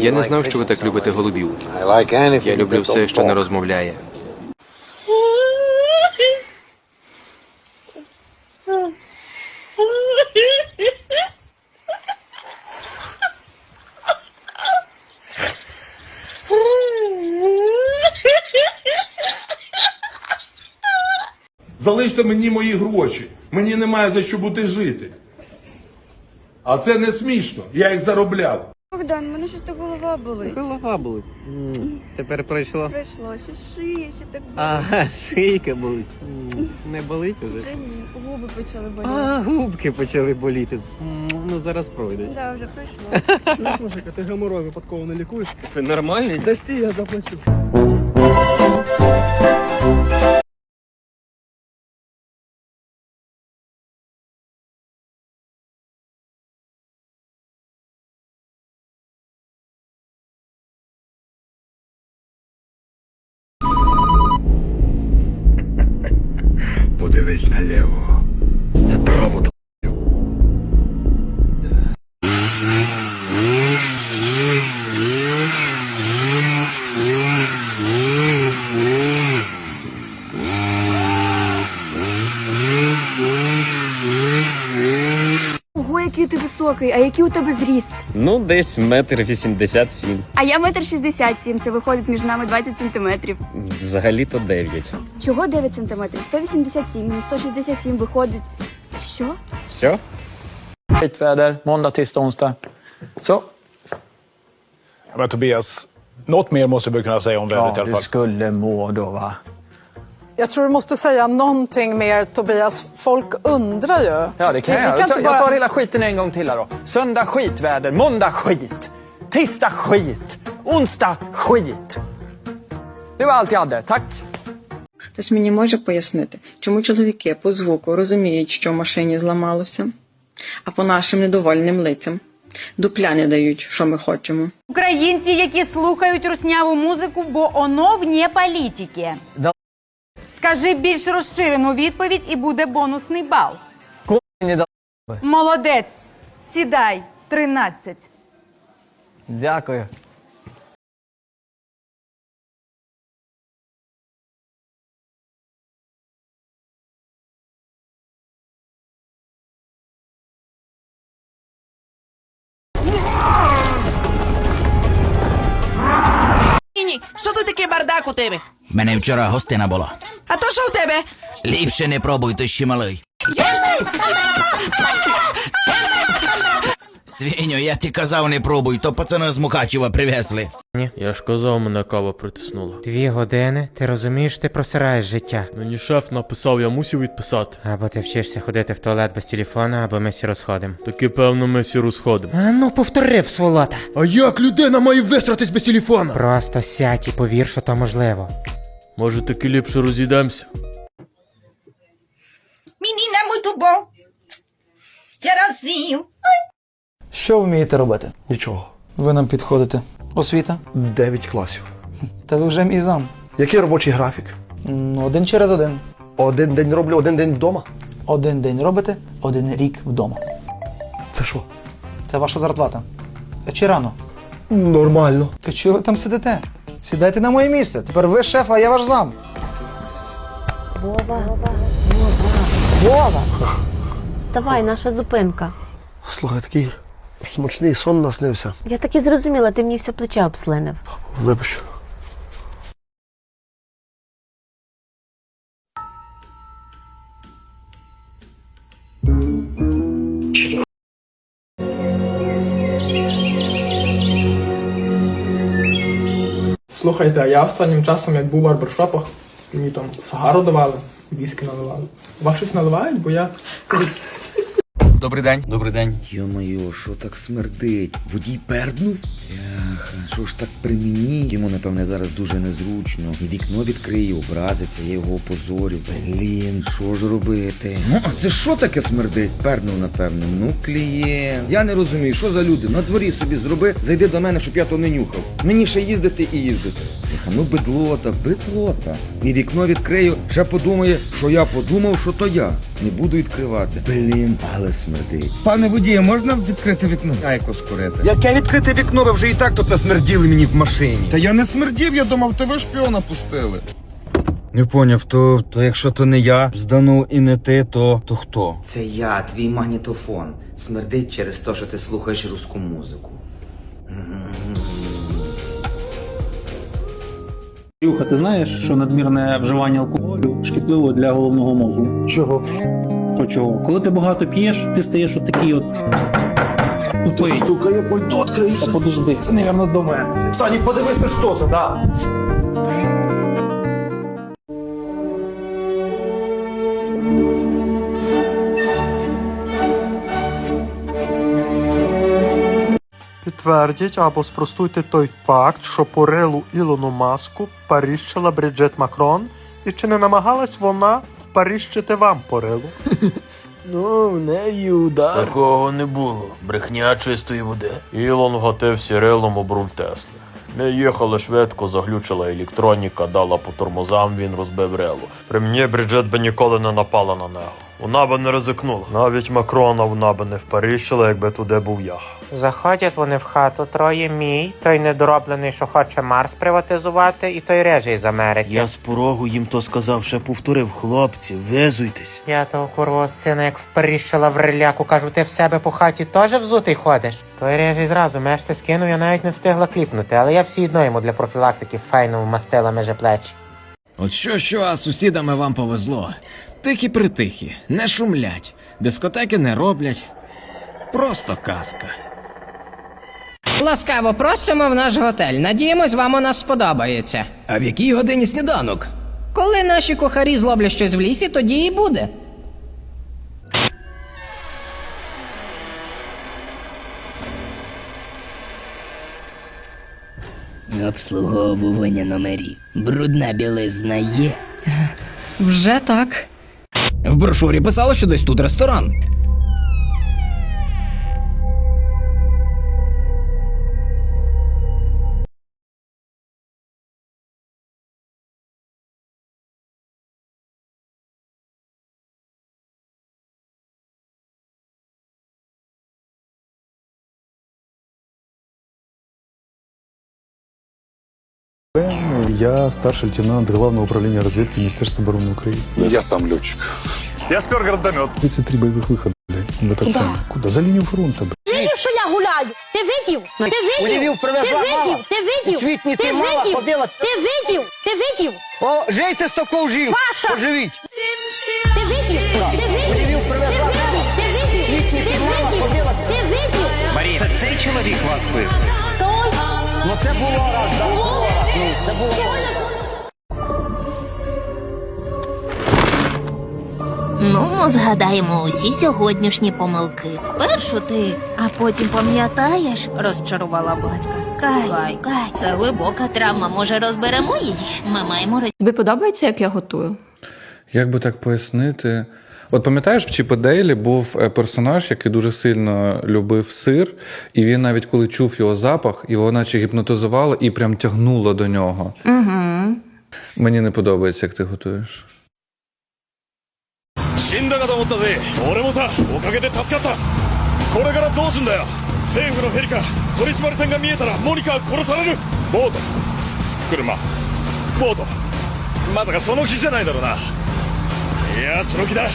Я не знав, що ви так любите голубів. Я люблю все, що не розмовляє. Залиште мені мої гроші. Мені немає за що бути жити. А це не смішно. Я їх заробляв. Богдан, в мене щось так голова болить. Голова болить. М, Тепер пройшло. Пройшло, ще шия, ще так болить. Ага, шийка болить. М, Не болить уже. Вже ні, губи почали боліти. А, губки почали боліти. М, Ну зараз пройде. Да, вже пройшло. Знаєш, мужик, а ти геморрой випадково не лікуєш? Це нормальний? Та стій, я заплачу. Який ти високий, а який у тебе зріст? Ну, десь метр вісімдесят сім. А я метр шістдесят сім, це виходить між нами 20 сантиметрів. Взагалі-то дев'ять. Чого 9 сантиметрів? 187 мінус 167 виходить. Що? Все? Skitväder måndag, tisdag, onsdag. Så. Men Tobias, något mer måste vi kunna säga om vädret i Ja, alla du fall. skulle må då va? Jag tror du måste säga någonting mer Tobias. Folk undrar ju. Ja, det kan Vi- vi jag göra. kan Jag tar, inte jag bara- tar hela skiten en gång till här då. Söndag skitväder, måndag skit, tisdag skit, onsdag skit. Det var allt jag hade. Tack! Хтось мені може пояснити, чому чоловіки по звуку розуміють, що в машині зламалося, а по нашим недовольним лицям дупля не дають, що ми хочемо. Українці, які слухають русняву музику, бо оно вне політики. Скажи більш розширену відповідь і буде бонусний бал. Не дал- Молодець. Сідай. 13. Дякую. Що тут такий бардак у тебе? Мене вчора гостина була. А то що у тебе? Ліпше не пробуй, ти ще малий. Свиню, я ти казав не пробуй, то пацани з Мукачева привезли. Ні, Я ж казав, мене кава притиснула. Дві години, ти розумієш, ти просираєш життя. Мені шеф написав, я мусив відписати. Або ти вчишся ходити в туалет без телефона, або ми всі розходимо. Таки певно ми всі розходимо. А ну повторив, сволота. А як людина має вистратись без телефона? Просто сядь і повір, що то можливо. Може таки ліпше розійдемося? Menina muito bom. Geralzinho. Що вмієте робити? Нічого. Ви нам підходите. Освіта? Дев'ять класів. Та ви вже мій зам. Який робочий графік? М, Один через один. Один день роблю, один день вдома. Один день робите, один рік вдома. Це що? Це ваша зарплата. А чи рано? Нормально. То чого ви там сидите? Сідайте на моє місце. Тепер ви шеф, а я ваш зам. Вова. Вставай, наша зупинка. Слухай, такий смачний сон наснився. Я так і зрозуміла, ти мені все плече обслинив. Вибач. Слухайте, а я останнім часом, як був в барбершопах, мені там сагару давали, віскі наливали. Вас щось наливають, бо я Добрий день. Добрий день. Йо-моє, що так смердить? Водій перднув? Яха, що ж так при мені? Йому, напевне, зараз дуже незручно. І вікно відкриє, образиться, я його опозорю. Блін, що ж робити? Ну, а це що таке смердить? Перднув, напевне. Ну, клієнт. Я не розумію, що за люди? На дворі собі зроби, зайди до мене, щоб я то не нюхав. Мені ще їздити і їздити. Яха, ну бедлота, бедлота. І вікно відкрию, ще подумає, що я подумав, що то я. Не буду відкривати. Блін, але смердить. Пане водію, можна відкрити вікно? Айко скорити. Яке відкрите вікно? Ви вже і так тут насмерділи мені в машині. Та я не смердів, я думав, то ви шпіона пустили. Не поняв, то, то якщо то не я, здану і не ти, то, то хто? Це я, твій магнітофон. Смердить через те, що ти слухаєш руску музику. Юха, ти знаєш, що надмірне вживання алкоголю шкідливо для головного мозку? Чого? Що чого? Коли ти багато п'єш, ти стаєш от такий от. Тупий. Стука, я пойду відкриюся. Подожди, це, мабуть, до мене. Сані, подивися, що це, да. Підтвердіть або спростуйте той факт, що по рилу Ілону Маску впаріщила Бриджит Макрон, і чи не намагалась вона впаріщити вам по рилу? Ну, в неї удар. Такого не було. Брехня чистої води. Ілон вгатив сірилом об руль Тесли. Ми їхали швидко, заглючила електроніка, дала по тормозам, він розбив релу. При мені Бріджит би ніколи не напала на нього. Вона би не ризикнула. Навіть Макрона вона би не впаріщила, якби туди був я. Заходять вони в хату, троє мій, той недороблений, що хоче Марс приватизувати, і той режий з Америки. Я з порогу їм то сказав, ще повторив, хлопці, визуйтесь. Я того курвого сина, як вперіщила в реляку, кажу, ти в себе по хаті теж взутий ходиш. Той режий зразу мешти скинув, я навіть не встигла кліпнути, але я всі одно йому для профілактики файно вмастила меже плеч. От що, що, а сусідами вам повезло. Тихі притихі, не шумлять, дискотеки не роблять. Просто казка. Ласкаво просимо в наш готель. Надіємось, вам у нас сподобається. А в якій годині сніданок? Коли наші кухарі зловлять щось в лісі, тоді і буде. Обслуговування номерів. Брудна білизна є. Вже так. В брошурі писало, що десь тут ресторан. Я старший лейтенант Главного управления разведки Министерства обороны Украины. Я сам летчик. Я спер гранатомет. 33 боевых выхода, блядь, в этот Куда? самый. Куда? За линию фронта, блядь. Видів, що я гуляю? Ти видів? Ти видів? Удивив, Ти привезла мама. видів? Ти видів? Цвітні Ти ти мала, видів? ходила. Ти видів? Ти видів? О, жийте стоков жив. Паша! Оживіть. Ти видів? Ти видів? Ти видів? Ти видів? Цвітні Ти ти мала, видів? ходила. Ти видів? Марія, це цей чоловік вас бив? Той. Ну це було раз, да, було. Ну, це було Ну, згадаємо усі сьогоднішні помилки. Спершу ти, а потім пам'ятаєш, розчарувала батька. Кай, Кай, це глибока травма. Може, розберемо її? Ми маємо Тобі подобається, як я готую? Як би так пояснити? От пам'ятаєш, в Чіпі Дейлі був е, персонаж, який дуже сильно любив сир, і він навіть коли чув його запах, його наче гіпнотизувало і прям тягнуло до нього. Угу. Мені не подобається, як ти готуєш. 死んだかと思ったぜ俺もさおかげで助かったこれからどうすんだよ政府のヘリか取締船が見えたらモニカは殺されるボート車ボートまさかその気じゃないだろうないやその気だ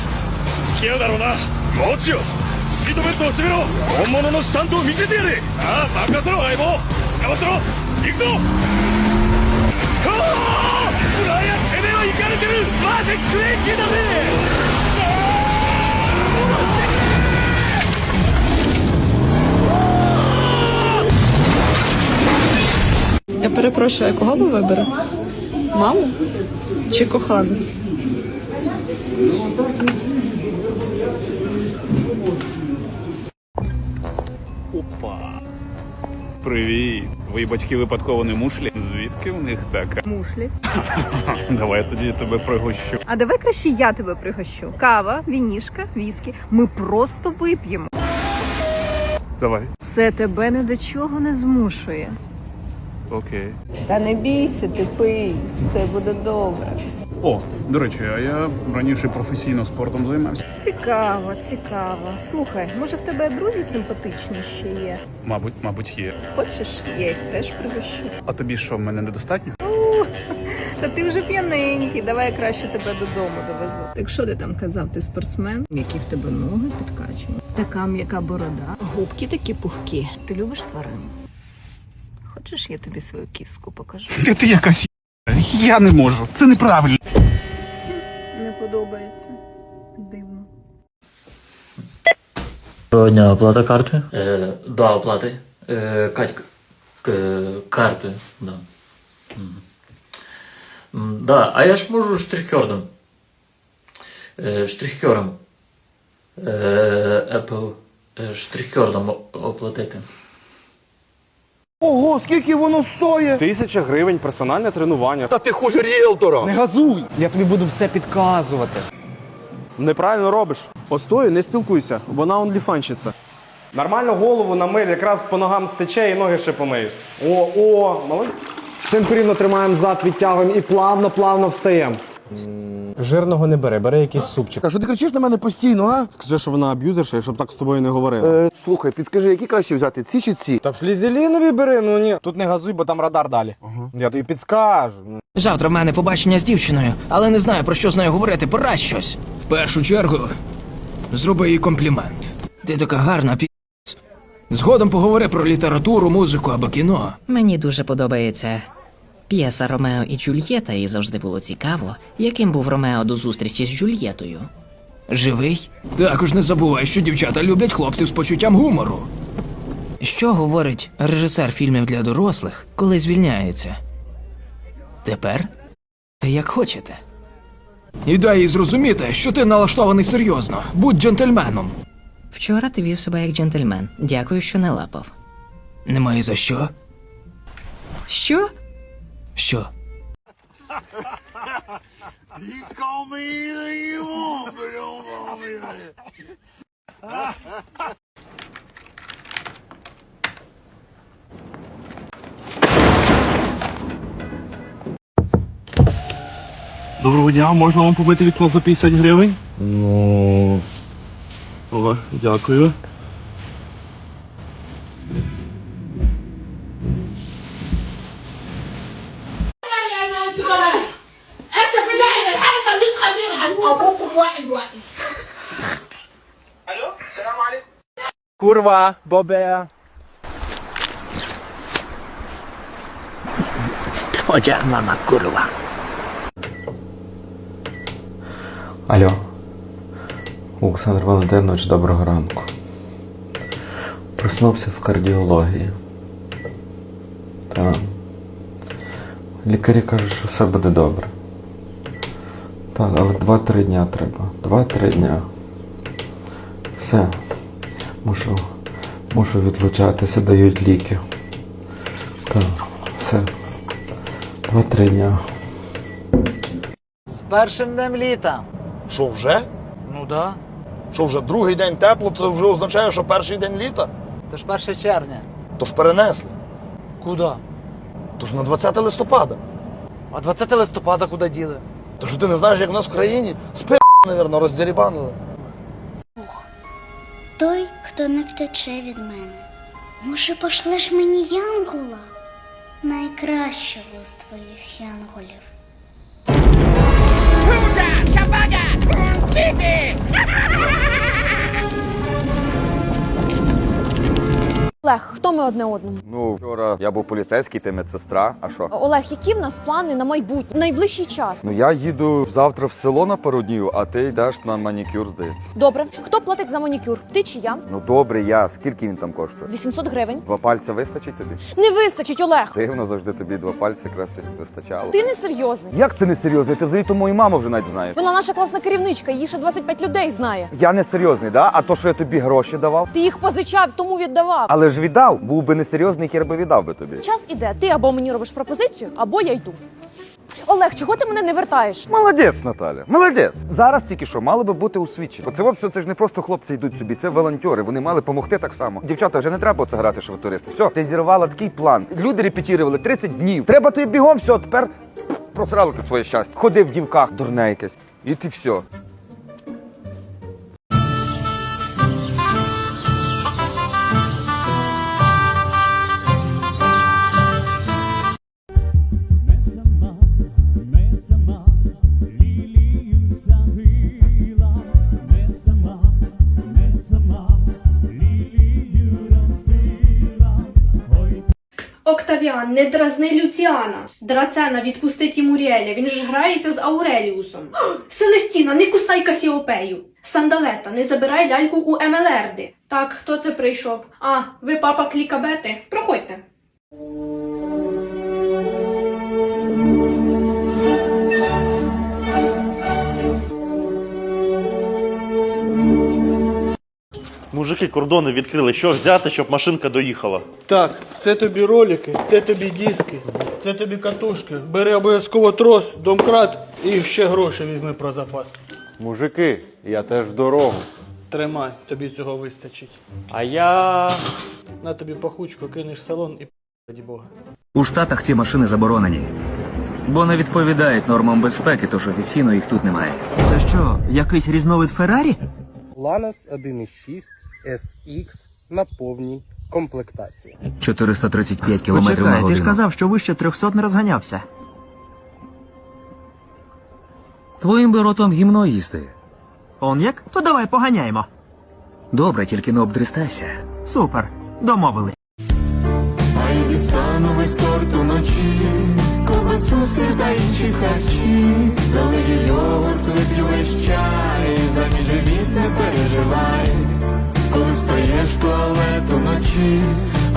付き合うだろうなもちよシートベルトをしてみろ本物のスタントを見せてやれああ任せろ相棒捕まってろ行くぞおおライアンてめえは行かれてるマジクレイジーだぜ Я перепрошую, а кого ви виберете? Маму чи кохану? Опа. Привіт. Твої батьки випадково не мушлі? Звідки у них така? Мушлі. Давай я тоді тебе пригощу. А давай краще я тебе пригощу. Кава, вінішка, віскі. Ми просто вип'ємо. Давай. Це тебе ні до чого не змушує. Окей. Та не бійся, ти пий, все буде добре. О, до речі, а я раніше професійно спортом займався. Цікаво, цікаво. Слухай, може в тебе друзі симпатичні ще є? Мабуть, мабуть, є. Хочеш, я їх теж пригощу. А тобі що, мене недостатньо? У, Та ти вже п'яненький, давай я краще тебе додому довезу. Так що ти там казав, ти спортсмен? Які в тебе ноги підкачені? Така м'яка борода, губки такі пухкі. Ти любиш тварин? Хочеш, я тобі свою кіску покажу? Ти ти якась я не можу. Це неправильно. Подобається. Дивно. Доброго дня, оплата карти? Е, да, оплати. Е, Катька, к, картою, да. М, Да, а я ж можу штрихкером. Е, штрихкером. Е, Apple е, штрихкером оплатити. Ого, скільки воно стоїть? Тисяча гривень персональне тренування. Та ти хуже ріелтора. Не газуй! Я тобі буду все підказувати. Неправильно робиш. Постою, не спілкуйся, вона онліфанщиця. Нормально голову намиль, якраз по ногам стече і ноги ще помиєш. О, о, молодець. Спинку рівно тримаємо зад, відтягуємо і плавно-плавно встаємо. Жирного не бери, бери якийсь супчик. Що ти кричиш на мене постійно, а? Скажи, що вона аб'юзерша, і щоб так з тобою не говорила. Е, слухай, підскажи, які краще взяти, ці чи ці? Та флізелінові бери, ну ні. Тут не газуй, бо там радар далі. Я тобі підскажу. Завтра в мене побачення з дівчиною, але не знаю про що з нею говорити. Порадь щось. В першу чергу, зроби їй комплімент. Ти така гарна пі. Згодом поговори про літературу, музику або кіно. Мені дуже подобається п'єса Ромео і Джульєта, і завжди було цікаво, яким був Ромео до зустрічі з Джульєтою. Живий? Також не забувай, що дівчата люблять хлопців з почуттям гумору. Що говорить режисер фільмів для дорослих, коли звільняється? Тепер ти як хочете. І дай їй зрозуміти, що ти налаштований серйозно. Будь джентльменом. Вчора ти вів себе як джентльмен. Дякую, що не лапав. Немає за що. Що? Що? You call me anything you want, but don't call me that. Доброго дня, можна вам побити вікно за 50 гривень? Ну. О, дякую. Kurwa, Bobea. Твоя мама курва. Алло. Олександр Валентинович, доброго ранку. Проснувся в кардіології. Так. Лікарі кажуть, що все буде добре. Так, але 2-3 дня треба. 2-3 дня. Все. Мушу, мушу відлучатися, дають ліки. Так, все. 2-3 дня. З першим днем літа. Що вже? Ну да. Що вже другий день тепло, це вже означає, що перший день літа? То ж 1 червня. Тож перенесли. Куди? Тож на 20 листопада. А 20 листопада куди діли? То що ти не знаєш, як в нас в країні? Спи, навірно, роздерібанили. Той, хто не втече від мене. Може, пошлеш мені янгола? Найкращого з твоїх янголів. Олег, ми одне одному? Ну, вчора я був поліцейський, ти медсестра. А що? Олег, які в нас плани на майбутнє, найближчий час? Ну я їду завтра в село на пару днів, а ти йдеш на манікюр, здається. Добре, хто платить за манікюр? Ти чи я? Ну добре, я. Скільки він там коштує? 800 гривень. Два пальця вистачить тобі? Не вистачить, Олег. Дивно, завжди тобі два пальці якраз і вистачало. Ти не серйозний. Як це не серйозно? Ти взагалі то мою маму вже навіть знаєш. Вона наша класна керівничка, її ще 25 людей знає. Я не серйозний, да? А то, що я тобі гроші давав? Ти їх позичав, тому віддавав. Але ж віддав, був би несерйозний, хер би віддав би тобі. Час іде. Ти або мені робиш пропозицію, або я йду. Олег, чого ти мене не вертаєш? Молодець, Наталя, молодець. Зараз тільки що мало би бути усвідчено. Оце все це ж не просто хлопці йдуть собі, це волонтери. Вони мали допомогти так само. Дівчата, вже не треба оце грати, що ви туристи. Все, ти зірвала такий план. Люди репетірували 30 днів. Треба тобі бігом, все, тепер просрали ти своє щастя. Ходи в дівках, дурне якесь. І ти все. Октавіан, не дразни Люціана. Драцена, відпусти Тімуріеля, він ж грається з Ауреліусом. Селестіна, не кусай Касіопею. Сандалета, не забирай ляльку у Емелерди. Так, хто це прийшов? А, ви папа Клікабети? Проходьте. Мужики кордони відкрили. Що взяти, щоб машинка доїхала? Так, це тобі ролики, це тобі диски, це тобі катушки. Бери обов'язково трос, домкрат і ще гроші візьми про запас. Мужики, я теж в дорогу. Тримай, тобі цього вистачить. А я. На тобі пахучку, кинеш салон і раді Бога. У Штатах ці машини заборонені, бо не відповідають нормам безпеки, тож офіційно їх тут немає. Це що, якийсь різновид Феррарі? Ланос 1.6 SX на повній комплектації. 435 км на Почекай, ти ж казав, що вище 300 не розганявся. Твоїм би ротом гімно їсти. Он як? То давай поганяємо. Добре, тільки не обдрістайся. Супер, домовились. Дістану весь торт уночі, сир та інші харчі, залию йогурт, вип'ю весь чай, за мій живіт не переживай, коли встаєш в туалет уночі,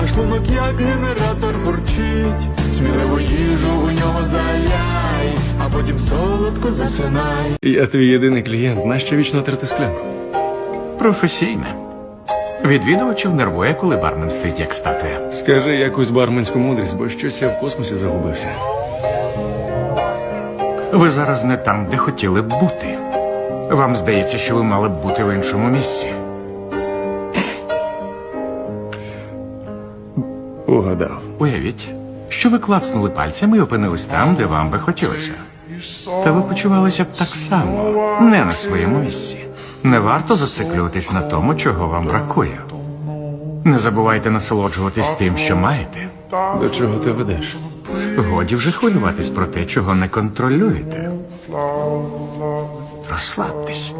а шлунок як генератор бурчить, сміливо їжу у нього заляй, а потім солодко засинай. Я твій єдиний клієнт. Нащо вічно терти склянку? Професійне. Відвідувачів нервує, коли бармен стоїть як статуя. Скажи якусь барменську мудрість, бо щось я в космосі загубився. Ви зараз не там, де хотіли б бути. Вам здається, що ви мали б бути в іншому місці. Угадав. Уявіть, що ви клацнули пальцями і опинились там, де вам би хотілося. Та ви почувалися б так само, не на своєму місці. Не варто зациклюватись на тому, чого вам бракує. Не забувайте насолоджуватись тим, що маєте. До чого ти ведеш? Годі вже хвилюватись про те, чого не контролюєте. Розслабтесь.